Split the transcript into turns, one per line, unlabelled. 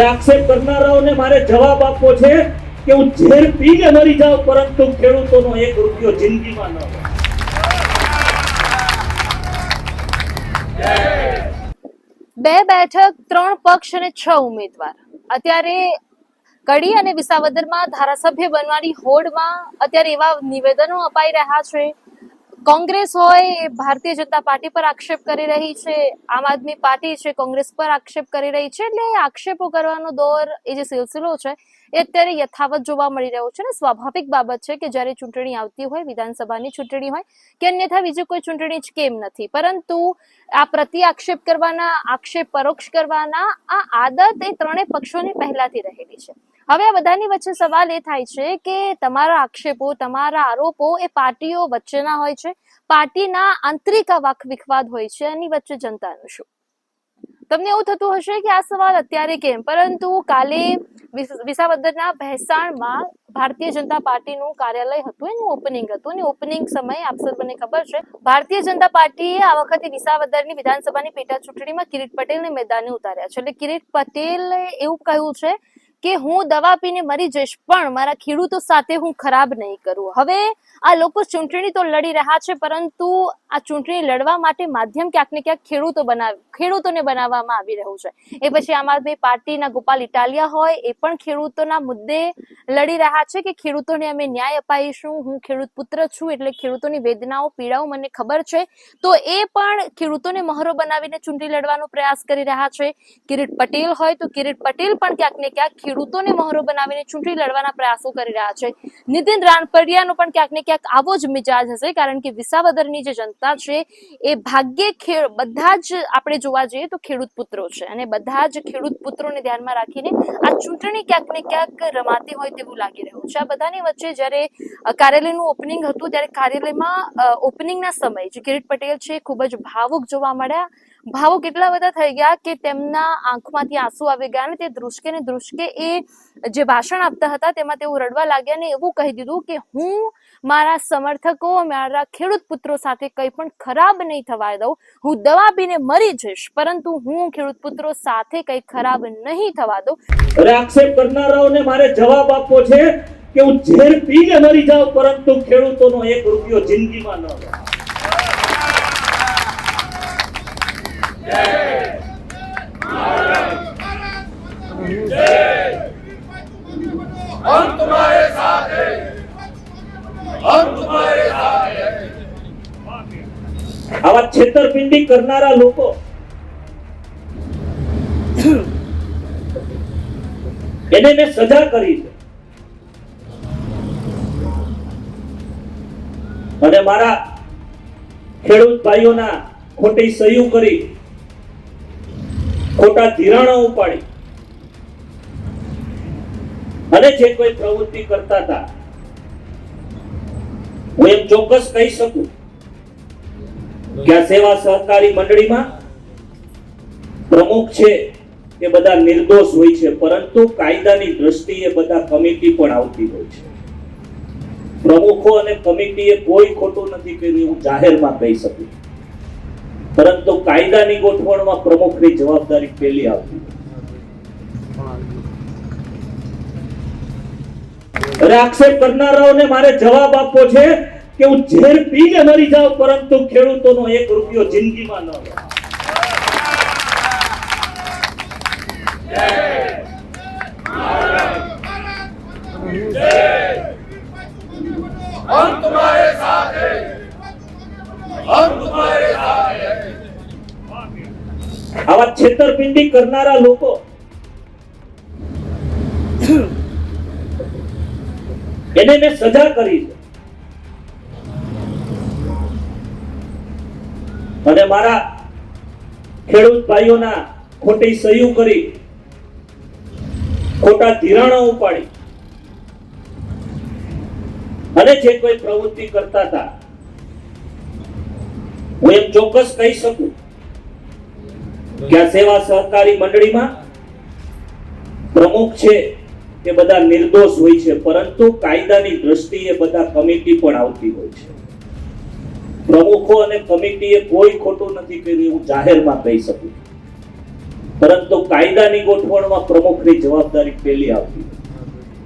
અરે આક્ષેપ કરનારાઓને મારે જવાબ આપવો છે કે હું ઝેર પીને મરી જાઉં, પરંતુ ખેડૂતોનો એક રૂપિયો જિંદગીમાં ન
બે બેઠક, ત્રણ પક્ષ અને છ ઉમેદવાર. અત્યારે કડી અને વિસાવદરમાં ધારાસભ્ય બનવાની હોડમાં અત્યારે એવા નિવેદનો અપાઈ રહ્યા છે. કોંગ્રેસ હોય, ભારતીય જનતા પાર્ટી પર આક્ષેપ કરી રહી છે, આમ આદમી પાર્ટી છે, કોંગ્રેસ પર આક્ષેપ કરી રહી છે, એટલે આક્ષેપો કરવાનો દોર, એ જે સિલસિલો છે, એ અત્યારે યથાવત જોવા મળી રહ્યો છે ને, સ્વાભાવિક બાબત છે કે જ્યારે ચૂંટણી આવતી હોય, વિધાનસભાની ચૂંટણી હોય, કે અન્યથા બીજી કોઈ ચૂંટણી જ કેમ નથી. પરંતુ આ પ્રતિ આક્ષેપ કરવાના, આક્ષેપ પરોક્ષ કરવાના, આ આદત એ ત્રણેય પક્ષોની પહેલાથી રહેલી છે. હવે આ બધાની વચ્ચે સવાલ એ થાય છે કે તમારા આક્ષેપો, તમારા આરોપો એ પાર્ટીઓ વચ્ચેના હોય છે? પાર્ટીના આંતરિક વાક વિખવાદ હોય છે, એની વચ્ચે જનતાનું શું? તમને એવું થતું હશે કે આ સવાલ અત્યારે કેમ? પરંતુ કાલે વિસ- વિસાવદરના ભેસાણમાં ભારતીય જનતા પાર્ટીનું કાર્યાલય હતું, એનું ઓપનિંગ હતું અને ઓપનિંગ સમયે આપ સર્વને ખબર છે, ભારતીય જનતા પાર્ટીએ આ વખતે વિસાવદરની વિધાનસભાની પેટા ચૂંટણીમાં કિરીટ પટેલને મેદાને ઉતાર્યા છે. એટલે કિરીટ પટેલે એવું કહ્યું છે કે હું દવા પીને મરી જઈશ, પણ મારા ખેડૂતો સાથે હું ખરાબ નહીં કરું. હવે આ લોકો ચૂંટણી તો લડી રહ્યા છે, પરંતુ આ ચૂંટણી લડવા માટે માધ્યમ ક્યાંક ને ક્યાંક ખેડૂતો બનાવ, ખેડૂતોને બનાવવામાં આવી રહ્યું છે. એ પછી આમ આદમી પાર્ટીના ગોપાલ ઇટાલિયા હોય, એ પણ ખેડૂતોના મુદ્દે લડી રહ્યા છે કે ખેડૂતોને અમે ન્યાય અપાઈશું, હું ખેડૂત પુત્ર છું એટલે ખેડૂતોની વેદનાઓ, પીડાઓ મને ખબર છે. તો એ પણ ખેડૂતોને મહોરો બનાવીને ચૂંટણી લડવાનો પ્રયાસ કરી રહ્યા છે. કિરીટ પટેલ હોય તો કિરીટ પટેલ પણ ક્યાંક ને ક્યાંક ખેડૂતોને મહોરો બનાવીને ચૂંટણી લડવાના પ્રયાસો કરી રહ્યા છે. નીતિન રાણપરિયાનો પણ ક્યાંક ને ક્યાંક આવો જ મિજાજ હશે, કારણ કે વિસાવદરની જે જનતા છે, એ ભાગ્યે ખેડ, બધા જ આપણે જોવા જઈએ તો ખેડૂત પુત્રો છે. અને બધા જ ખેડૂત પુત્રોને ધ્યાનમાં રાખીને આ ચૂંટણી ક્યાંક ને ક્યાંક રમાતી હોય તેવું લાગી રહ્યું છે. આ બધાની વચ્ચે જ્યારે કાર્યાલયનું ઓપનિંગ હતું, ત્યારે કાર્યાલયમાં ઓપનિંગના સમયે જે કિરીટ પટેલ છે ખૂબ જ ભાવુક જોવા મળ્યા. ભાવુક કેટલા બધા થઈ ગયા કે તેમના આંખમાંથી આંસુ આવી ગયા અને તે ધ્રુસકે ને ધ્રુસકે એ જે ભાષણ આપતા હતા તેમાં તેઓ રડવા લાગ્યા ને એવું કહી દીધું કે હું મારા સમર્થકો, મારા ખેડૂત પુત્રો સાથે કંઈ પણ ખરાબ નહીં થવા દઉં. હું દવા પીને મરી જઈશ, પરંતુ હું ખેડૂત પુત્રો સાથે કંઈ ખરાબ નહીં થવા દઉં.
અરે આક્ષેપ કરનારાઓને મારે જવાબ આપવો છે કે હું ઝેર પીને મરી જાઉં, પરંતુ ખેડૂતોનો એક રૂપિયો જિંદગીમાં ન હોય
हम तुम्हारे साथ हैं हम तुम्हारे साथ हैं
આવા છેતરપિંડી કરનારા લોકો એને મેં સજા કરી છે અને મારા ખેડૂત ભાઈઓના ખોટી સહયું કરી ખોટા ધિરાણો ઉપાડી. અને જે કોઈ પ્રવૃત્તિ કરતા હતા, હું એમ ચોક્કસ કહી શકું કે આ સેવા સહકારી મંડળીમાં પ્રમુખ છે એ બધા નિર્દોષ હોય છે, પરંતુ કાયદાની દ્રષ્ટિએ બધા કમિટી પણ આવતી હોય છે. પ્રમુખો અને કમિટીએ કોઈ ખોટું નથી કર્યું, હું જાહેરમાં કહી શકું. પરંતુ કાયદાની ગોઠવણમાં પ્રમુખની જવાબદારી પેલી આવતી અરે આક્ષેપ કરનારાઓને મારે જવાબ આપવો છે કે હું ઝેર પીને મરી જાઉં પરંતુ ખેડૂતોનો એક રૂપિયો જિંદગીમાં ન હોય
हम तुम्हारे साथ हैं हम तुम्हारे साथ हैं
આવા છેતરપિંડી કરનારા લોકો. એને મેં સજા કરી છે. અને મારા ખેડૂત ભાઈઓના ખોટી સહયું કરી, ખોટા ધિરાણો ઉપાડી. અને જે કોઈ પ્રવૃત્તિ કરતા હતા, હું એમ ચોક્કસ કહી શકું કે સેવા સહકારી મંડળીમાં પ્રમુખ છે એ બધા નિર્દોષ હોય છે, પરંતુ કાયદાની દ્રષ્ટિએ બધા કમિટી પણ આવતી હોય છે. પ્રમુખો અને કમિટીએ કોઈ ખોટું નથી કર્યું હું જાહેરમાં કહી શકું પરંતુ કાયદાની ગોઠવણમાં પ્રમુખની જવાબદારી પેલી આવતી